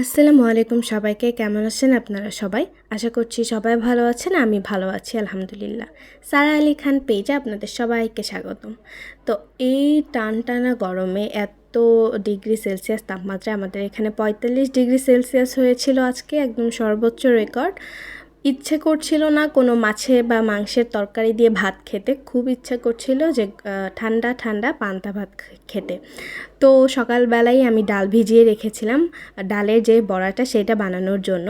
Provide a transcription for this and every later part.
আসসালামু আলাইকুম সবাইকে, কেমন আছেন আপনারা সবাই? আশা করছি সবাই ভালো আছেন, আমি ভালো আছি, আলহামদুলিল্লাহ। সারা আলী খান পেজে আপনাদের সবাইকে স্বাগতম। তো এই টান টানা গরমে এত ডিগ্রি সেলসিয়াস তাপমাত্রা আমাদের এখানে পঁয়তাল্লিশ ডিগ্রি সেলসিয়াস হয়েছিল আজকে, একদম সর্বোচ্চ রেকর্ড। ইচ্ছে করছিল না কোনো মাছে বা মাংসের তরকারি দিয়ে ভাত খেতে, খুব ইচ্ছে করছিল যে ঠান্ডা ঠান্ডা পান্তা ভাত খেতে। তো সকালবেলায় আমি ডাল ভিজিয়ে রেখেছিলাম ডালের যে বড়াটা সেটা বানানোর জন্য।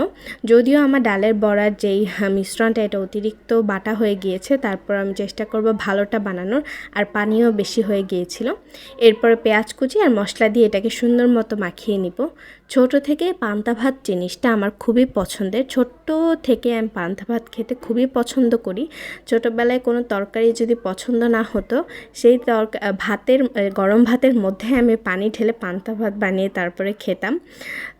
যদিও আমার ডালের বড়ার যেই মিশ্রণটা এটা অতিরিক্ত বাটা হয়ে গিয়েছে, তারপর আমি চেষ্টা করব ভালোটা বানানোর আর পানিও বেশি হয়ে গিয়েছিল। এরপরে পেঁয়াজ কুচি আর মশলা দিয়ে এটাকে সুন্দর মতো মাখিয়ে নিব। ছোট থেকে পান্তা ভাত জিনিসটা আমার খুবই পছন্দের। ছোট্ট থেকে আমি পান্তা ভাত খেতে খুবই পছন্দ করি। ছোটোবেলায় কোনো তরকারি যদি পছন্দ না হতো, সেই তরকা, ভাতের গরম ভাতের মধ্যে আমি পানি ঢেলে পান্তা ভাত বানিয়ে তারপরে খেতাম।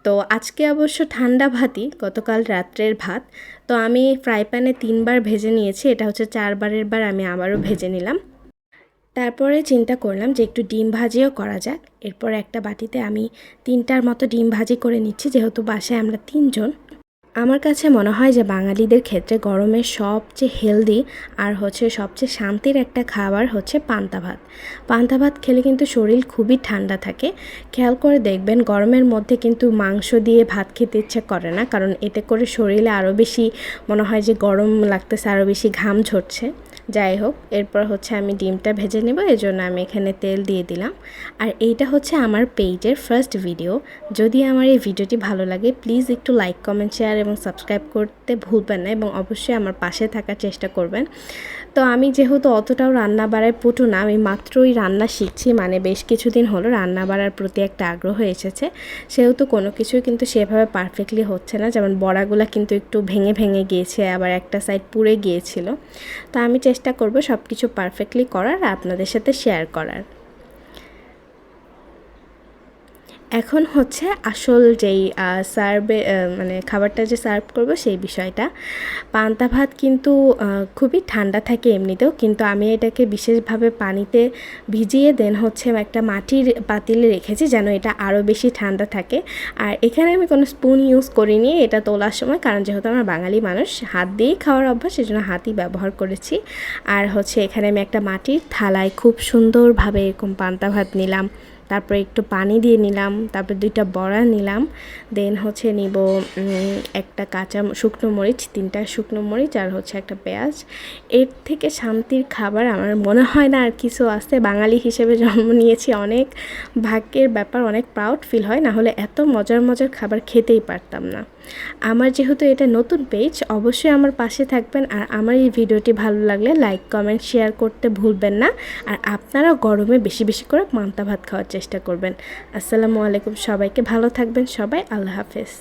তো আজকে অবশ্য ঠান্ডা ভাতই, গতকাল রাত্রের ভাত। তো আমি ফ্রাই প্যানে তিনবার ভেজে নিয়েছি, এটা হচ্ছে চারবারের বার আমি আবারও ভেজে নিলাম। তারপরে চিন্তা করলাম যে একটু ডিম ভাজিও করা যাক। এরপর একটা বাটিতে আমি তিনটার মতো ডিম ভাজি করে নিচ্ছি, যেহেতু বাসায় আমরা তিনজন। আমার কাছে মনে হয় যে বাঙালিদের ক্ষেত্রে গরমের সবচেয়ে হেলদি আর হচ্ছে সবচেয়ে শান্তির একটা খাবার হচ্ছে পান্তা ভাত। পান্তা ভাত খেলে কিন্তু শরীর খুবই ঠান্ডা থাকে। খেয়াল করে দেখবেন গরমের মধ্যে কিন্তু মাংস দিয়ে ভাত খেতে ইচ্ছে করে না, কারণ এতে করে শরীরে আরও বেশি মনে হয় যে গরম লাগতেছে আরও বেশি ঘাম ঝরছে। যাই হোক, এরপর হচ্ছে আমি ডিমটা ভেজে নেব এই জন্য আমি এখানে তেল দিয়ে দিলাম। আর এইটা হচ্ছে আমার পেজের ফার্স্ট ভিডিও যদি আমার এই ভিডিওটি ভালো লাগে প্লিজ একটু লাইক কমেন্ট শেয়ার এবং সাবস্ক্রাইব করতে ভুলবেন না এবং অবশ্যই আমার পাশে থাকার চেষ্টা করবেন। তো আমি যেহেতু অতটাও রান্না বাড়ায় পটু না, আমি মাত্রই রান্না শিখছি মানে বেশ কিছুদিন হলো রান্না বাড়ার প্রতি একটা আগ্রহ এসেছে। সেহেতু কোনো কিছুই কিন্তু সেভাবে পারফেক্টলি হচ্ছে না, যেমন বড়াগুলা কিন্তু একটু ভেঙে ভেঙে গিয়েছে, আবার একটা সাইড পুড়ে গিয়েছিল। তো আমি চেষ্টা করব সব কিছু পারফেক্টলি করার আপনাদের সাথে শেয়ার করার। এখন হচ্ছে আসল যেই সার্ভে মানে খাবারটা যে সার্ভ করব সেই বিষয়টা। পান্তা ভাত কিন্তু খুবই ঠান্ডা থাকে এমনিতেও, কিন্তু আমি এটাকে বিশেষভাবে পানিতে ভিজিয়ে দেন হচ্ছে একটা মাটির পাতিলে রেখেছি যেন এটা আরও বেশি ঠান্ডা থাকে। আর এখানে আমি কোনো স্পুন ইউজ করিনি, এটা তোলার সময়, কারণ যেহেতু আমরা বাঙালি মানুষ, হাত দিয়েই খাওয়ার অভ্যাস, সেজন্য হাতই ব্যবহার করেছি। আর হচ্ছে এখানে আমি একটা মাটির থালায় খুব সুন্দরভাবে এরকম পান্তা ভাত নিলাম। তারপরে একটু পানি দিয়ে নিলাম, তারপরে দুইটা বড়া নিলাম দেন হচ্ছে নিব একটা কাঁচা শুকনো মরিচ, তিনটা শুকনো মরিচ আর হচ্ছে একটা পেঁয়াজ। এর থেকে শান্তির খাবার আমার মনে হয় না আর কিছু আছে। বাঙালি হিসেবে জন্ম নিয়েছি, অনেক ভাগ্যের ব্যাপার, অনেক প্রাউড ফিল হয়। না হলে এত মজার মজার খাবার খেতেই পারতাম না। আমার যেহেতু এটা নতুন পেজ অবশ্যই আমার পাশে থাকবেন আর আমার এই ভিডিওটি ভালো লাগলে লাইক কমেন্ট শেয়ার করতে ভুলবেন না। আর আপনারা গরমে বেশি বেশি করে মান্তা ভাত খাওয়ার চেষ্টা করবেন। আসসালামু আলাইকুম সবাইকে, ভালো থাকবেন সবাই, আল্লাহ হাফেজ।